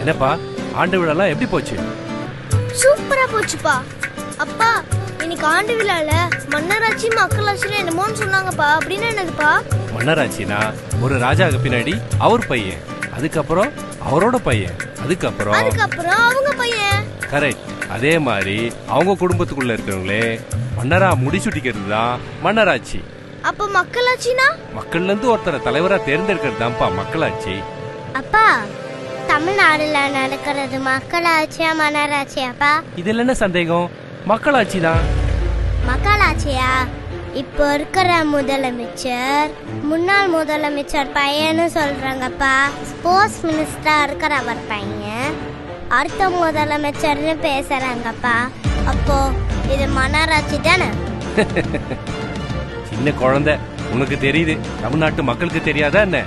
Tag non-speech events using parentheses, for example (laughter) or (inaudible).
என்னப்பா ஆண்டு விழாலாம் எப்படி போச்சு? சூப்பரா போச்சுப்பா. அப்பா இன்னைக்கு ஆண்டு விழால மன்னராட்சி மக்களாட்சியில என்னமோன்னு சொன்னாங்கப்பா. அப்படின்னு என்னதுப்பா? மன்னராட்சினா ஒரு ராஜாவுக்கு பின்னாடி அவர் பையன் அதுக்கப்புறம் அவரோட பையன் அதுக்கப்புறம் அதுக்கப்புறம் அவங்க பையன். கரெக்ட் அதே மாதிரி அவங்க குடும்பத்துக்குள்ள இருக்கிறவங்களே மன்னரா முடிச்சுட்டிக்கிறது தான் மன்னராட்சி. அப்ப மக்களாட்சினா? மக்கள்ல இருந்து ஒருத்தரை தலைவரா தேர்ந்தெடுக்கிறது தான்ப்பா மக்களாட்சி. அப்பா தமிழ்நாடுல நடக்கிறது மக்களாட்சியா மன்னராட்சியாப்பா? இதுல என்ன சந்தேகம்? மக்களாட்சி தான் மக்களாட்சியா? இப்போ இருக்கிற முதலமைச்சர் முன்னாள் முதலமைச்சர் பையன்னு சொல்றாங்கப்பா. ஸ்போர்ட்ஸ் மினிஸ்டரா இருக்கிற அவர் பையன். அடுத்த முதலமைச்சர்னு பேசுறாங்கப்பா. அப்போ இது மன்னராட்சி தானே? (laughs) சின்ன குழந்தை. உனக்கு தெரியுது. தமிழ்நாட்டு மக்களுக்கு தெரியாதா என்ன?